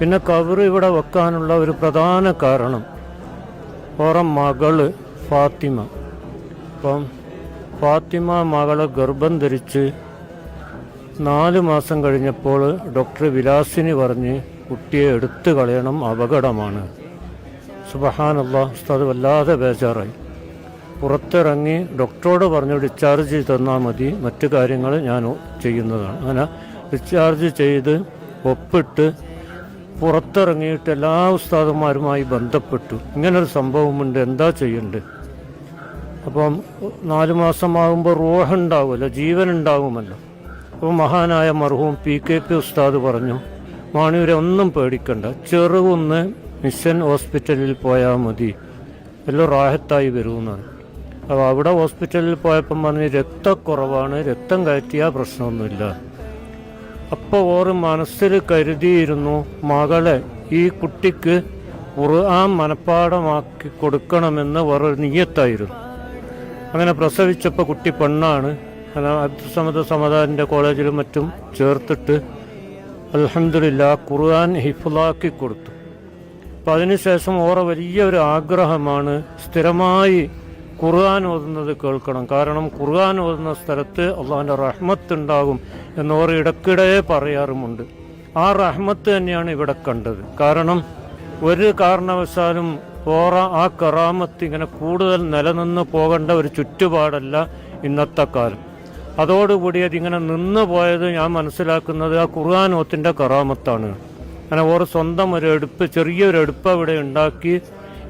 പിന്നെ കവർ ഇവിടെ വെക്കാനുള്ള ഒരു പ്രധാന കാരണം ഓറ മകൾ ഫാത്തിമ. അപ്പം ഫാത്തിമ മകളെ ഗർഭം ധരിച്ച് നാല് മാസം കഴിഞ്ഞപ്പോൾ ഡോക്ടർ വിലാസിനി പറഞ്ഞ് കുട്ടിയെ എടുത്തു കളയണം അപകടമാണ്. സുബഹാനല്ല ഉസ്താദ് വല്ലാതെ ബേജാറായി. പുറത്തിറങ്ങി ഡോക്ടറോട് പറഞ്ഞു ഡിസ്ചാർജ് ചെയ്ത് തന്നാൽ മതി മറ്റു കാര്യങ്ങൾ ഞാൻ ചെയ്യുന്നതാണ്. അങ്ങനെ ഡിസ്ചാർജ് ചെയ്ത് ഒപ്പിട്ട് പുറത്തിറങ്ങിയിട്ട് എല്ലാ ഉസ്താദന്മാരുമായി ബന്ധപ്പെട്ടു. ഇങ്ങനൊരു സംഭവമുണ്ട്. എന്താ ചെയ്യണ്ടേ? അപ്പം നാല് മാസമാകുമ്പോൾ റോഹുണ്ടാവുമല്ലോ? ജീവൻ ഉണ്ടാവുമല്ലോ അപ്പോൾ മഹാനായ മർഹൂം പി കെ പി ഉസ്താദ് പറഞ്ഞു മാണിയൂരെ ഒന്നും പേടിക്കണ്ട. ചെറുകുന്ന് മിഷൻ ഹോസ്പിറ്റലിൽ പോയാൽ മതി. എല്ലാം റാഹത്തായി വരുമെന്നാണ് അപ്പോൾ അവിടെ ഹോസ്പിറ്റലിൽ പോയപ്പം പറഞ്ഞ് രക്തക്കുറവാണ്. രക്തം കയറ്റിയാൽ പ്രശ്നമൊന്നുമില്ല. അപ്പോൾ ഓറ് മനസ്സിൽ കരുതിയിരുന്നു മകളെ ഈ കുട്ടിക്ക് ഖുർആൻ മനഃപ്പാടമാക്കി കൊടുക്കണമെന്ന് വേറൊരു നിയത്തായിരുന്നു. അങ്ങനെ പ്രസവിച്ചപ്പോൾ കുട്ടി പെണ്ണാണ്. അബ്ദുസമത സമദാനിന്റെ കോളേജിലും മറ്റും ചേർത്തിട്ട് അലഹമില്ല ഖുർആൻ ഹിഫുലാക്കി കൊടുത്തു. അപ്പം അതിനുശേഷം ഓറെ വലിയൊരു ആഗ്രഹമാണ് സ്ഥിരമായി ഖുർആൻ ഓതുന്നത് കേൾക്കണം. കാരണം ഖുർആൻ ഓതുന്ന സ്ഥലത്ത് അള്ളാഹിന്റെ റഹ്മത്ത് ഉണ്ടാകും എന്ന് ഓർ ഇടയ്ക്കിടെ പറയാറുമുണ്ട്. ആ റഹ്മത്ത് തന്നെയാണ് ഇവിടെ കണ്ടത്. കാരണം ഒരു കാരണവശാലും ഓറ ആ കറാമത്ത് ഇങ്ങനെ കൂടുതൽ നിലനിന്ന് പോകേണ്ട ഒരു ചുറ്റുപാടല്ല ഇന്നത്തെ കാലം. അതോടുകൂടി അതിങ്ങനെ നിന്ന് പോയത് ഞാൻ മനസ്സിലാക്കുന്നത് ആ ഖുർആാനോത്തിന്റെ കറാമത്താണ്. അങ്ങനെ ഓർ സ്വന്തം ഒരു എടുപ്പ് ചെറിയൊരു എടുപ്പ് അവിടെ ഉണ്ടാക്കി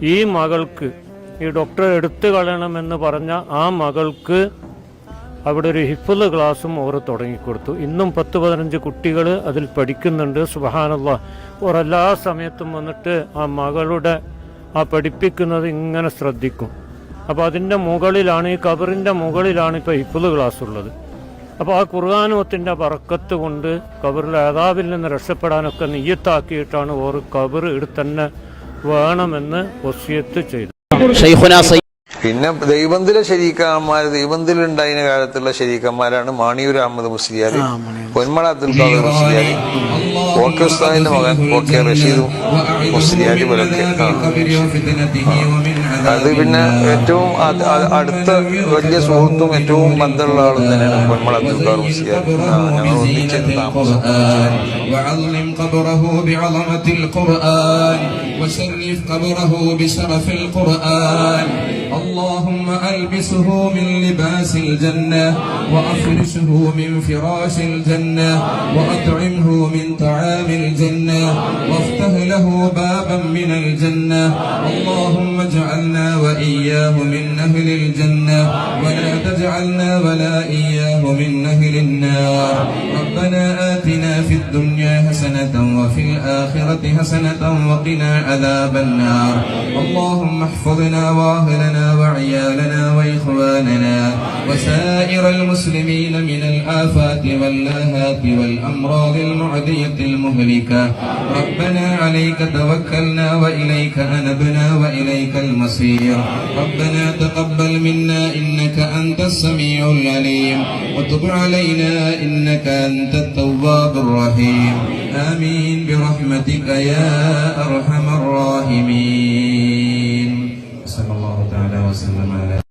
ഈ മകൾക്ക് ഈ ഡോക്ടർ എടുത്തു കളയണമെന്ന് പറഞ്ഞ ആ മകൾക്ക് അവിടെ ഒരു ഹിഫുൽ ക്ലാസ്സും ഓർ തുടങ്ങിക്കൊടുത്തു. ഇന്നും പത്ത് പതിനഞ്ച് കുട്ടികൾ അതിൽ പഠിക്കുന്നുണ്ട്. സുഹാനുള്ള ഓർ സമയത്തും വന്നിട്ട് ആ മകളുടെ ആ പഠിപ്പിക്കുന്നത് ഇങ്ങനെ ശ്രദ്ധിക്കും. അപ്പോൾ അതിന്റെ മുകളിലാണ് ഈ കബറിന്റെ മുകളിലാണ് ഇപ്പോൾ ഹിഫുൽ ക്ലാസ് ഉള്ളത് അപ്പോൾ ആ ഖുർആാനുവത്തിന്റെ പറക്കത്ത് കൊണ്ട് കബറിൽ ഏതാവിൽ നിന്ന് രക്ഷപ്പെടാനൊക്കെ നെയ്യത്താക്കിയിട്ടാണ് ഓർ കബർ എടുത്തന്നെ തന്നെ വേണമെന്ന് വസിയത്ത് ചെയ്തു. പിന്നെ ദൈവന്തിലെ ശരീക്കന്മാർ ദൈവത്തിലുണ്ടായിരുന്ന കാലത്തുള്ള ശരീക്കന്മാരാണ് മാണിയൂർ അഹമ്മദ് മുസ്ലിയാർ പൊന്മള അബ്ദുൽ ഖാദർ മുസ്ലിയാരി ഓക്കെ ഉസ്താദിന്റെ മകൻ ഓക്കെ റഷീദ് മുസ്ലിയാരി പോലൊക്കെ. അത് പിന്നെ ഏറ്റവും അടുത്ത വലിയ സുഹൃത്തും ഏറ്റവും ബന്ധമുള്ള ആളും തന്നെയാണ് പൊന്മള അബ്ദുൽ ഖാദർ മുസ്ലിയാരി. ഞങ്ങൾ ഒന്നിച്ചു താമസം. وشرف قبره بشرف القرآن. اللهم ألبسه من لباس الجنة وأفرشه من فراش الجنة وأطعمه من طعام الجنة وافتح له بابا من الجنة. اللهم اجعلنا وإياه من أهل الجنة. ولا تجعلنا ولا إياه من أهل النار. ربنا آتنا في الدنيا حسنة وفي الآخرة حسنة وقنا عذاب النار. اللهم احفظنا وأهلنا وعيالنا وإخواننا وسائر المسلمين من الآفات واللاهات والأمراض المعدية المهلكة. ربنا عليك توكلنا وإليك أنبنا وإليك المصير. ربنا تقبل منا إنك أنت السميع العليم وتب علينا إنك أنت التواب الرحيم. آمين. برحمتك يا أرحم الراحمين. صلى الله تعالى وسلم على